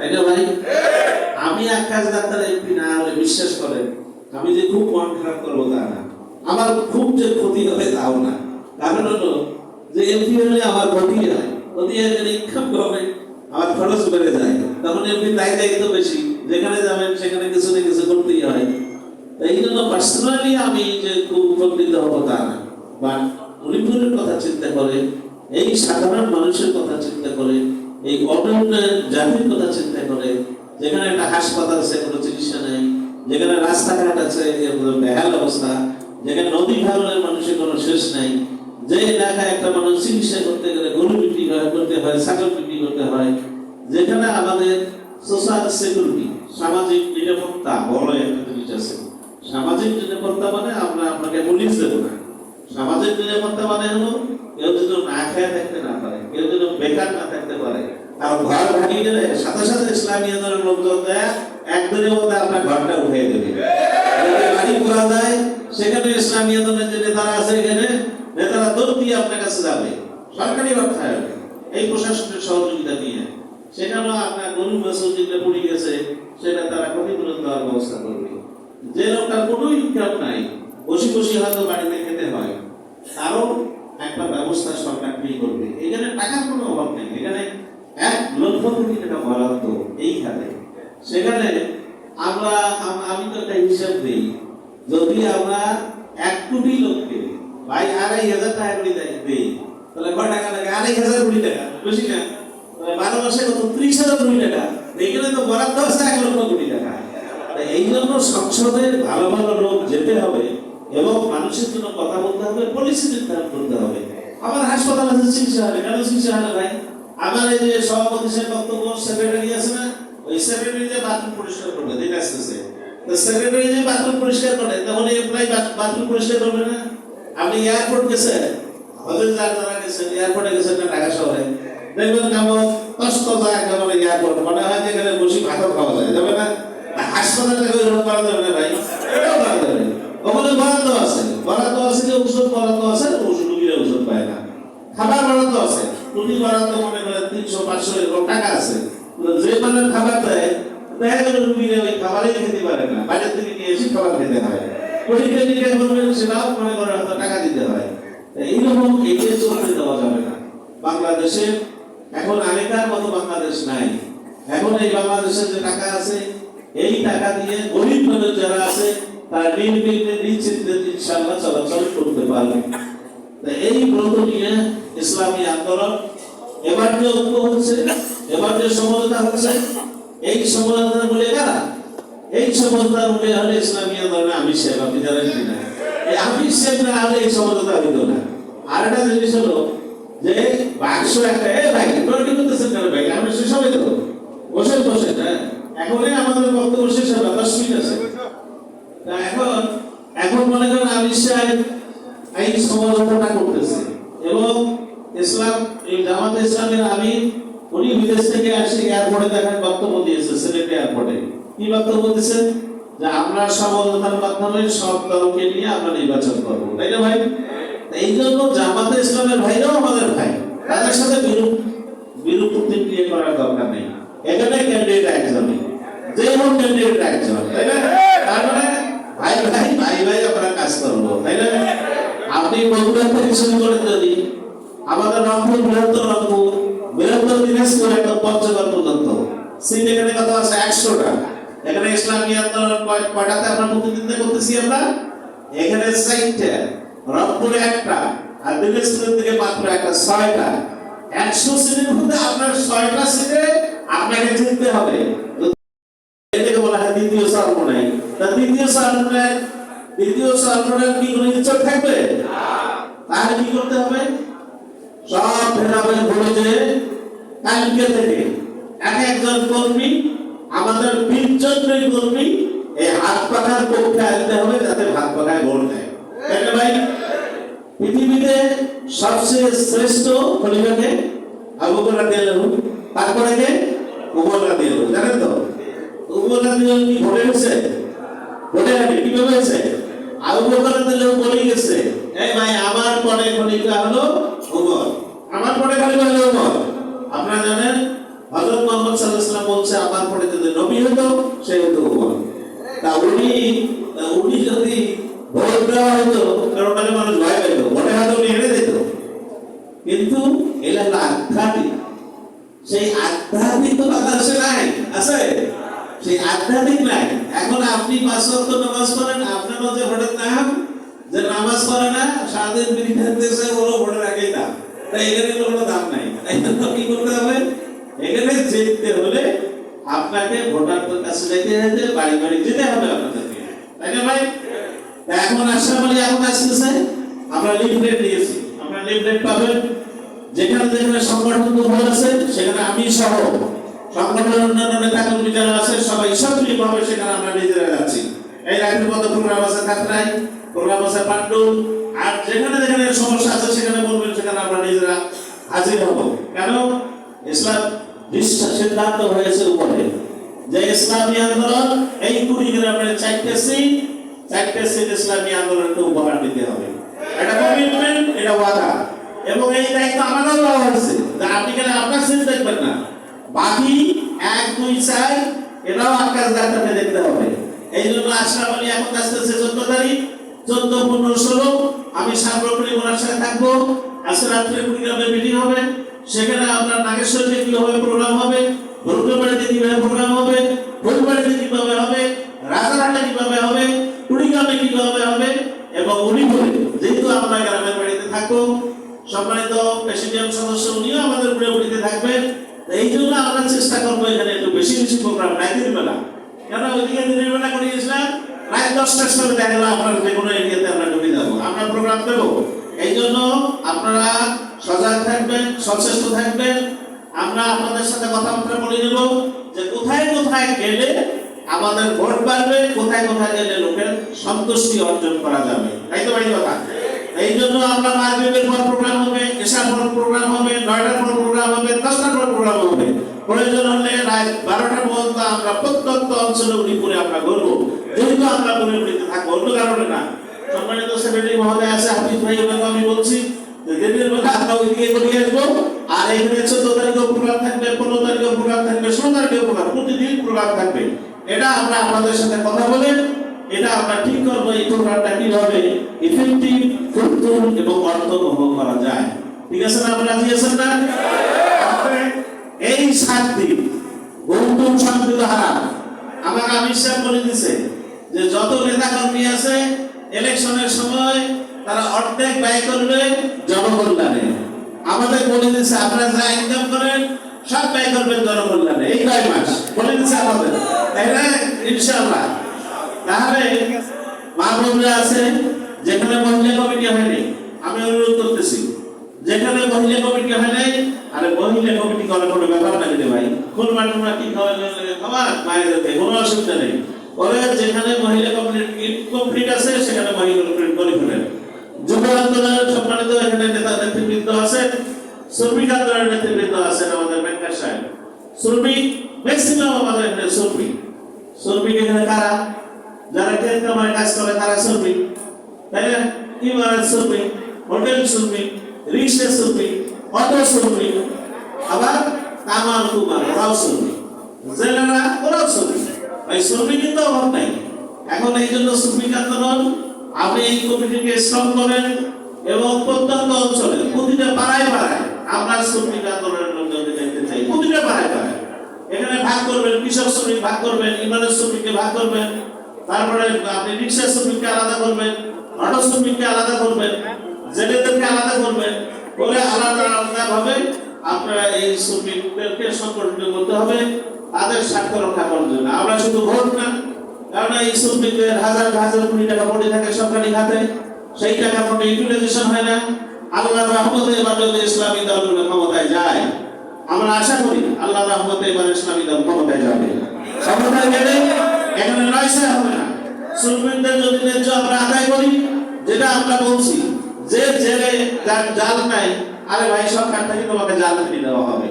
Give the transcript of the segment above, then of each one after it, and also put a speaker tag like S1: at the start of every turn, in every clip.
S1: তাই না ভাই? আমি আকাশ ডাক্তার এমপি না হলে বিশ্বাস করেন, আমি যে খুব মন খারাপ করব তা না। আমার খুব যে ক্ষতি হবে তাও না। কারণ হলো, যে এমপি হলে আমার ক্ষতি হয় ক্ষতি হয় ইনকাম কমে, আমার খরচ বেড়ে যায়। তখন এমপি তাই দায়িত্ব বেশি, যেখানে যাবেন সেখানে কিছু না কিছু করতেই হয়। এই জন্য পার্সোনালি আমি যে খুব উপকৃত হব তা না। বা মণিপুরের কথা চিন্তা করে, এই সাধারণ মানুষের কথা চিন্তা করে এই অনন্য জাতির কথা চিন্তা করে, যেখানে একটা হাসপাতাল আছে, কোনো চিকিৎসা নেই, যেখানে রাস্তাঘাট আছে বেহাল অবস্থা, যেখানে নদী ভাঙনের মানুষের কোনো শেষ নেই, যে এলাকায় একটা মানুষ চিকিৎসা করতে গেলে গরু বিক্রি করতে হয়, ছাগল বিক্রি করতে হয়, যেখানে আমাদের সোশ্যাল সিকিউরিটি, সামাজিক নিরাপত্তা বড় একটা জিনিস আছে। সামাজিক নিরাপত্তা মানে আমরা আপনাকে পুলিশ দেবো না। সামাজিক নিরাপত্তা মানে হলো কেউ যদি না খেয়ে থাকতে না পারে কেউ যদি বেকার না থাকতে পারে আর ঘর ভাঙিয়ে গেলে সাথে সাথে ইসলামী আন্দোলনের লোকজন একদিনের মধ্যে আপনার ঘরটা উঠিয়ে দেবে। বাড়ি করা যায়, সেখানে ইসলামী আন্দোলনের যে নেতারা আছে এখানে, নেতারা দৌড় দিয়ে আপনার কাছে যাবে, সরকারি অর্থায়ন এই প্রশাসনের সহযোগিতা নিয়ে সেখানেও আপনার গরু যেটা পড়ে গেছে, সেটা তারা ক্ষতিপূরণ দেওয়ার ব্যবস্থা করবে। যে লোকটার কোনো ইনকাম নাই, বসে বসে হয়তো বাড়িতে খেতে হয়। তারও একটা ব্যবস্থা সরকার নিয়ে করবে। এখানে টাকার কোনো অভাব নেই। এখানে কোটি টাকা বরাদ্দ এই সেখানে আমরা আমি তো একটা হিসাব দিই, যদি আমরা এক কোটি লোককে ভাই আড়াই হাজার টাকা করে দিই, তাহলে কয় টাকা লাগে? আড়াই হাজার কোটি টাকা, বেশি না। তাহলে বারো মাসে কত? ত্রিশ হাজার কোটি টাকা। এইখানে তো বরাদ্দ আছে এক লক্ষ কোটি টাকা। এই জন্য সংসদে ভালো ভালো লোক যেতে হবে এবং মানুষের জন্য কথা বলতে হবে পলিসি নির্ধারণ করতে হবে। আমার হাসপাতাল আছে, চিকিৎসা হবে, কেন চিকিৎসা হবে ভাই? আমার এই যে সভাপতি সাহেব বক্তব্য সেক্রেটারি আছে না, ওই সেক্রেটারি যে বাথরুম পরিষ্কার করবে দেখে আসতেছে তো সেক্রেটারি যে বাথরুম পরিষ্কার করে তখন এমপ্লয়ি বাথরুম পরিষ্কার করবে না? আপনি এয়ারপোর্ট গেছেন? যার যারা গেছেন এয়ারপোর্টে গেছেন না, ঢাকা শহরে? দেখবেন কেমন এয়ারপোর্ট মনে হয় যে এখানে বসে ভাত খাওয়া যায়, যাবে না? হাসপাতালে করা যাবে না ভাই? এটাও করা যাবে ওখানে বরাদ্দ আছে। বরাদ্দ আছে যে ওষুধ বরাদ্দ আছে, ওষুধ রুগীরা ওষুধ পায় না। খাবার বরাদ্দ আছে। বরাদ্দ তিনশো পাঁচশো এরকম টাকা আছে। যে মানের খাবার দেয়, দেখা গেল রুগীরা ওই খাবারই খেতে পারে না বাইরে থেকে নিয়ে এসে খাবার খেতে হয়। পরীক্ষা করবেন সেটাও মনে করেন হয়তো টাকা দিতে হয়। এইরকম এগিয়ে চলতে দেওয়া যাবে না। বাংলাদেশে এখন আগেকার মতো বাংলাদেশ নাই। এখন এই বাংলাদেশের যে টাকা আছে, এই টাকা দিয়ে গরিব মানুষ যারা আছে, তারা নির্বিঘ্নে নিশ্চিন্তে ইনশাআল্লাহ চলাচল করতে পারবে। এই ব্রত নিয়ে ইসলামী আন্দোলন এবার যে ঐক্য হচ্ছে, এবার যে সমঝোতা হচ্ছে, এই সমঝোতার মূলে কারা? এই সমঝোতার মূলে হলে ইসলামীয় আন্দোলনে আমি সেবা আপনি জানেন কিনা এই আমি সেবা না হলে এই সমঝোতা হইত না। আর একটা জিনিস হলো যে বাক্স একটা, এ ভাই তোর কি করতেছেন কেন ভাই আমি শেষ হবে তো বসে বসে হ্যাঁ এখনই আমাদের বক্তব্য শেষ হবে দশ মিনিট আছে তা এখন এখন মনে করেন আমি সাহেব এই সমালোচনা করতেছে এবং ইসলাম এই জামাত ইসলামের আমি উনি বিদেশ থেকে আসে এয়ারপোর্টে দেখেন বক্তব্য দিয়েছে সিলেট এয়ারপোর্টে কি বক্তব্য দিয়েছেন যে আমরা সমালোচনার মাধ্যমে সব দলকে নিয়ে আমরা নির্বাচন করব, তাই না ভাই? এই জন্য জামাতে ইসলামের ভাইরাও আমাদের ভাই। তাদের সাথে বিরূপ বিরূপ প্রতিক্রিয়া করার দরকার নেই। এখানে ক্যান্ডিডেট একজনই। যে হোক ক্যান্ডিডেট একজন, তাই না? তার মানে ভাই ভাই ভাই ভাই আমরা কাজ করব, তাই না? আপনি বগুড়া থেকে শুরু করে যদি আমাদের রংপুর, বৃহত্তর রংপুর, বৃহত্তর দিনাজপুর একদম পঞ্চগড় পর্যন্ত, সিট এখানে কত আছে? একশোটা। এখানে ইসলামী আন্দোলন কয়- কয়টাতে আমরা প্রতিনিধিত্ব করতেছি আমরা? এখানে চারটে, রংপুরে একটা, আর দিনাজপুরের দিকে মাত্র একটা, ছয়টা। একশো সিটের মধ্যে আপনার ছয়টা সিটে আপনাকে জিততে হবে। এটাকে বলা হয় দ্বিতীয় সার্বনাই তা দ্বিতীয় সার্বনাই দ্বিতীয় সার্বনাই কি কোনো ইচ্ছা থাকবে? তাহলে কি করতে হবে? সব ভেদাভেদ ভুলে যে কালকে থেকে এক একজন কর্মী আমাদের বিশজনের কর্মী এই হাত পাখার পক্ষে আনতে হবে, যাতে ভাত পাখায় ভোট দেয়। ভাই? পৃথিবীতে সবচেয়ে শ্রেষ্ঠ খলিফাকে আবু বকর রাদিয়াল্লাহু তারপরে কে? উমর রাদিয়াল্লাহু জানেন তো? উমর রাদিয়াল্লাহু কি ভোটে হয়েছে? ভোটে আগে কীভাবে হয়েছে? আবু বকর রাদিয়াল্লাহু বলে গেছে এই ভাই, আমার পরে খলিফা হলো উমর আমার পরে খলিফা হলো উমর আপনারা জানেন মোহাম্মদ সাল্লাল্লাহু বলছে, আমার পরে যদি নবী হতো, সে হতো উমর। তা উনি উনি যদি ভোট দেওয়া হতো, কারণ মানে মানুষ ভয় পেত, ভোটে হয়তো উনি হেরে যেত। কিন্তু এটা হলো আধ্যাত্মিক, সেই আধ্যাত্মিক বাংলাদেশে নাই, আছে? সেই আধ্যাত্মিক নাই। এখন আপনি পাঁচ ওয়াক্ত নামাজ পড়েন, আপনার মধ্যে ভোটের নাম যে নামাজ পড়ে না, সারাদিন বিড়ি খেতেছে ওরও ভোটের আগেই দাম। তাই এখানে কোনো দাম নাই। তাই কি করতে হবে? এখানে জিততে হলে আপনাকে ভোটারদের কাছে যেতে হবে বাড়ি বাড়ি যেতে হবে আপনাদেরকে। তাই না ভাই? এখন আশরাফ আলী এখন আসতেছে আমরা লিফলেট দিয়েছি আমরা লিফলেট পাবেন যেখানে যেখানে সংগঠন দুর্বল আছে, সেখানে আমি সহ সংগঠনের অন্যান্য নেতা কর্মী যারা আছে, সবাই সক্রিয় ভাবে সেখানে আমরা নিজেরা যাচ্ছি। এই রাখের মতো প্রোগ্রাম আছে খাতরাই প্রোগ্রাম আছে পান্ডু আর যেখানে যেখানে সমস্যা আছে, সেখানে বলবেন, সেখানে আমরা নিজেরা হাজির হব। কেন? ইসলাম বিশ্বাস সিদ্ধান্ত হয়েছে উপরে। যে ইসলামী আন্দোলন, এই কুড়িগ্রামের চারটে সিট চারটে সিট ইসলামী আন্দোলনকে উপহার দিতে হবে। এটা কমিটমেন্ট এটা ওয়াদা। এবং এই দায়িত্ব আমাকেও দেওয়া হয়েছে। আপনি কেন আপনার সিট দেখবেন না? বাকি এক, দুই, চার এটাও আকাশ ডাক্তারকে দেখতে হবে। এই জন্য আশরাফ আলী এখন আসতেছে চোদ্দ তারিখ, চোদ্দ, পনেরো, ষোলো। আমি সামগ্রী ওনার সাথে থাকব। আজকে রাত্রে কুড়িগ্রামে মিটিং সেখানে আপনার নাগেশ্বর নাগেশ্বরীতে কীভাবে প্রোগ্রাম হবে ভরুকবাড়িতে কীভাবে প্রোগ্রাম হবে ফুলবাড়িতে কীভাবে হবে, রাজারহাটে কীভাবে হবে, কুড়িগ্রামে কীভাবে হবে, এবং বলে যেহেতু আমরা গ্রামের বাড়িতে থাকব সম্মানিত প্রেসিডেন্ট সদস্য, উনিও আমাদের উপরে উঠিতে থাকবেন। এই জন্য আমরা চেষ্টা করব এখানে একটু বেশি বেশি প্রোগ্রাম রাতের বেলা। কেন? ওইদিকে দিনের বেলা করে গেছিলাম রাত দশটার সময় দেখা গেলো আপনার যে কোনো এরিয়াতে আমরা ঢুকে যাব। আমরা প্রোগ্রাম দেবো। এই জন্য আপনারা সজাগ থাকবেন সচেষ্ট থাকবেন। আমরা আপনাদের সাথে কথাবার্তা বলে নেব যে কোথায় কোথায় গেলে আমাদের ভোট বাড়বে, কোথায় কোথায় গেলে লোকের সন্তুষ্টি অর্জন করা যাবে। তাই তো ভাই কথা? এই জন্য আমরা মাগরিবের পর প্রোগ্রাম হবে, এশার পর প্রোগ্রাম হবে, নয়টার পর প্রোগ্রাম হবে, দশটার পর প্রোগ্রাম হবে। প্রয়োজন হলে রাত বারোটা পর্যন্ত আমরা প্রত্যন্ত অঞ্চলে উড়িপুরে আমরা ঘুরবো। যেহেতু আমরা উড়িপুরিতে থাকব, অন্য কারণে না। সম্মানিত সেক্রেটারি মহোদয় আছে হাফিজ ভাই আমি বলছি চোদ্দ থাকবে, পনেরো থাকবে প্রতিদিন থাকবে। এটা আমরা সাথে কথা এটা আমরা ঠিক করব এই কীভাবে এবং করা যায়। ঠিক আছে আপনারা এই সাত দিন, গৌতম আমাকে আমির দিছে যে যত নেতা কর্মী আছে ইলেকশনের সময় তারা অর্ধেক ব্যয় করবে জনকল্যাণে। আমাদের বলে দিচ্ছে আপনারা যা ইনকাম করেন, সব ব্যয় করবেন জনকল্যাণে। এই কয় মাস? বলে দিচ্ছে আমাদের। ইনশাআল্লাহ। তাহলে মা আছে, যেখানে মহিলা কমিটি হয়নি আমি অনুরোধ করতেছি, যেখানে মহিলা কমিটি হয় নাই, আরে মহিলা কমিটি করার কোনো ব্যাপার না রে ভাই। কোন মানুষরা কি খাওয়া কোনো অসুবিধা নেই। ওরে যেখানে মহিলা কমিটি কমপ্লিট আছে, সেখানে মহিলা করে ফেলেন যুব আন্দোলনের সম্মানিত এখানে নেতা নেতৃবৃন্দ আছে শ্রমিক আন্দোলনের নেতৃবৃন্দ আছেন আমাদের মেনকা সাহেব। শ্রমিক ম্যাক্সিমাম আমাদের এখানে শ্রমিক শ্রমিক এখানে কারা? যারা ট্রেন কামায় কাজ করে তারা শ্রমিক তাই না? ইমারত শ্রমিক হোটেল শ্রমিক রিক্সা শ্রমিক অটো শ্রমিক আবার কামাল কুমার, ওরাও শ্রমিক জেলেরা, ওরাও শ্রমিক এই শ্রমিকের তো অভাব নাই। এখন এই জন্য শ্রমিক আন্দোলন আপনি এই কমিটিকে শ্রম করেন এবং প্রত্যন্ত অঞ্চলে প্রতিটা পাড়ায় পাড়ায় আমরা শ্রমিক আন্দোলনের লোকজনকে দেখতে চাই। প্রতিটা পাড়ায় পাড়ায়। এখানে ভাগ করবেন, কৃষক শ্রমিক ভাগ করবেন, ইমারত শ্রমিককে ভাগ করবেন, তারপরে আপনি রিক্সা শ্রমিককে আলাদা করবেন, অটো শ্রমিককে আলাদা করবেন, জেলেদেরকে আলাদা করবেন করে আলাদা আলাদা ভাবে আপনারা এই শ্রমিকদেরকে সংগঠিত করতে হবে, তাদের স্বার্থ রক্ষা করার জন্য। আমরা শুধু ভোট না কারণ এই শ্রমিকদের হাজার হাজার কোটি টাকা পড়ে থাকে সরকারি খাতে সেই টাকা কোনো ইউটিলাইজেশন হয় না। আল্লাহ রহমতে এবার ইসলামী দলগুলো ক্ষমতায় যায়, আমরা আশা করি আল্লাহ রহমতে এবার ইসলামী দল ক্ষমতায় যাবে। ক্ষমতায় গেলে এখানে নয়সা হবে না। শ্রমিকদের যদি ন্যায্য আমরা আদায় করি, যেটা আমরা বলছি, যে জেলে যার জাল নাই, আরে ভাই, সরকার থেকে তোমাকে জাল কিনে দেওয়া হবে।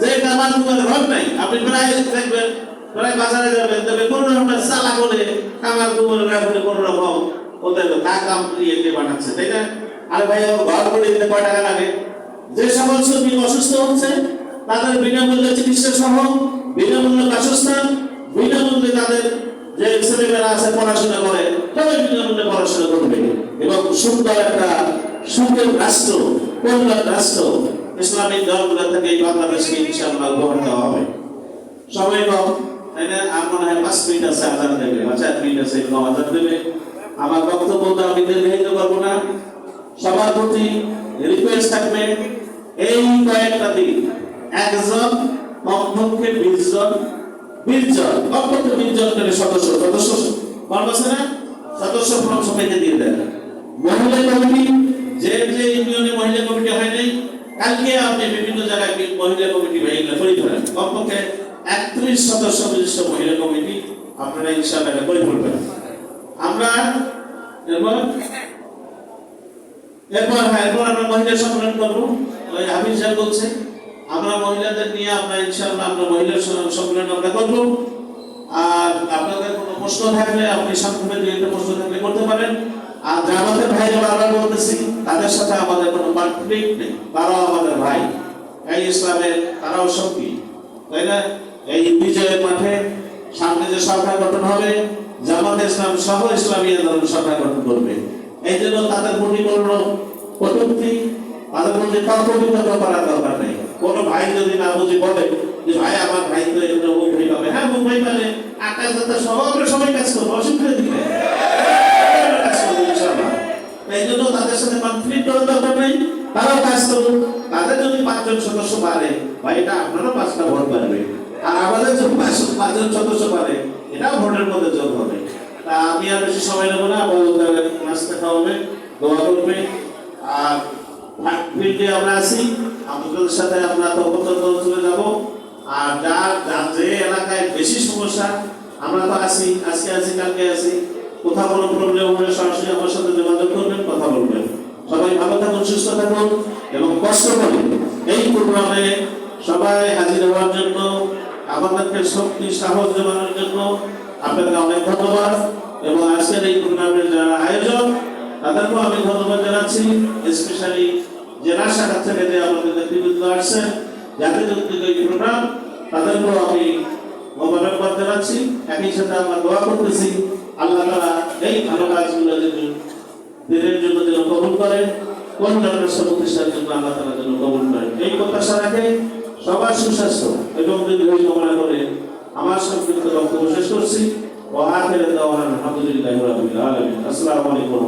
S1: যে কামাল তোমার ঘর নাই, আপনি প্রায় দেখবেন প্রায় বাজারে যাবেন তবে কোন রকমের চালা করে কামাল তোমার রাখলে কোন রকম ওদের তা কাম দিয়ে বানাচ্ছে, তাই না? আরে ভাই ঘর করে দিতে কয় টাকা লাগে? যে সকল শ্রমিক অসুস্থ হচ্ছে, তাদের বিনামূল্যে চিকিৎসা সহ বিনামূল্যে বাসস্থান, বিনামূল্যে তাদের যে ছেলেমেয়েরা আছে পড়াশোনা করে সবাই বিনামূল্যে পড়াশোনা করবে। এবং সুন্দর একটা সুন্দর রাষ্ট্র কল্যাণ রাষ্ট্র, ইসলামিক দলগুলো থেকে এই বাংলাদেশকে ইনশাআল্লাহ গ্রহণ দেওয়া হবে। সবাই কম। আর মনে হয় পাঁচ মিনিট আছে, আজান দেবে। বা চার মিনিট আছে একটু আজান দেবে। আমার বক্তব্য তো আমি দীর্ঘায়িত করব না। সবার প্রতি রিকোয়েস্ট থাকবে, এই কয়েকটা দিন, একজন, কমপক্ষে বিশ জন কমপক্ষে বিশ করে সদস্য সদস্য কম না, সদস্য ফর্ম সবাইকে দিয়ে দেন। মহিলা কমিটি, যে যে ইউনিয়নে মহিলা কমিটি হয় নাই কালকে আপনি বিভিন্ন জায়গায় মহিলা কমিটি ভেঙে ফেলেন। কমপক্ষে একত্রিশ সদস্য বিশিষ্ট মহিলা কমিটি আপনারা ইনশাআল্লাহ এটা করে আমরা এরপর এরপর হ্যাঁ এরপর আমরা মহিলা সম্মেলন করব। ওই হাবিব সাহেব বলছে, আমরা মহিলাদের নিয়ে আমরা ইনশাআল্লাহ আমরা মহিলা সম্মেলন আমরা করব। আর আপনাদের কোনো প্রশ্ন থাকলে আপনি সংক্ষেপে দুই একটা প্রশ্ন থাকলে করতে পারেন। আর জামাতের ভাইরা আমরা বলতেছি, তাদের সাথে আমাদের কোনো কনফ্লিক্ট নেই। তারাও আমাদের ভাই। এই ইসলামের তারাও সঙ্গী, তাই না? এই বিজয়ের মাঠে সামনে যে সরকার গঠন হবে, জামাত ইসলাম সহ ইসলামী আন্দোলন সরকার গঠন করবে। এই জন্য তাদের প্রতি কোনো কটূক্তি তাদের মধ্যে তর্ক করার দরকার নেই। কোনো ভাই যদি না বুঝি বলে যে, ভাই, আমার ভাই তো এগুলো মুম্বাই পাবে হ্যাঁ মুম্বাই পালে আকাশ দাতা সহ আমরা সবাই কাজ করব অসুবিধা দিবে। এই জন্য তাদের সাথে কনফ্লিক্ট করার দরকার নেই। তারাও কাজ করুন তাদের যদি পাঁচজন সদস্য পারে বা এটা আপনারও পাঁচটা ভোট পারবে আর আমাদের পাঁচ- পাঁচজন সদস্য পারে এটাও ভোটের মধ্যে যোগ হবে। তা আমি আর বেশি সময় নেব না বলতে নাস্তা খাওয়াবে দোয়া করবে। আর ফিল্ডে আমরা আছি আপনাদের সাথে আমরা তখন চলে যাব। আর যার যে এলাকায় বেশি সমস্যা, আমরা তো আছি, আজকে আছি, কালকে আছি। কোথাও কোনো প্রবলেম হলে সরাসরি আমার সাথে যোগাযোগ করবেন, কথা বলবেন। সবাই ভালো থাকুন, সুস্থ থাকুন, এবং কষ্ট করুন এই প্রোগ্রামে সবাই হাজির হওয়ার জন্য আমাদেরকে শক্তি, সাহস জোগানোর জন্য আপনাকে অনেক ধন্যবাদ এবং আজকের এই প্রোগ্রামের যারা আয়োজক, তাদেরকেও আমি ধন্যবাদ জানাচ্ছি স্পেশালি জেলা শাখা থেকে যে আমাদের নেতৃবৃন্দ আসছেন যাদের যুক্তিত এই প্রোগ্রাম তাদেরকেও আমি মোবারকবাদ জানাচ্ছি। একই সাথে আমরা দোয়া করতেছি, আল্লাহ তাআলা এই ভালো কাজগুলো যেন দিনের জন্য যেন কবুল করেন কোন ধরনের প্রতিষ্ঠার জন্য আল্লাহ তাআলা যেন কবুল করেন। এই প্রত্যাশা রাখে সবার সুস্বাস্থ্য। এবং দীর্ঘায়ু কামনা করে আমার সংক্ষিপ্ত বক্তব্য শেষ করছি, ও আখের দাওয়ান আলহামদুলিল্লাহি রাব্বিল আলামিন। আসসালামু আলাইকুম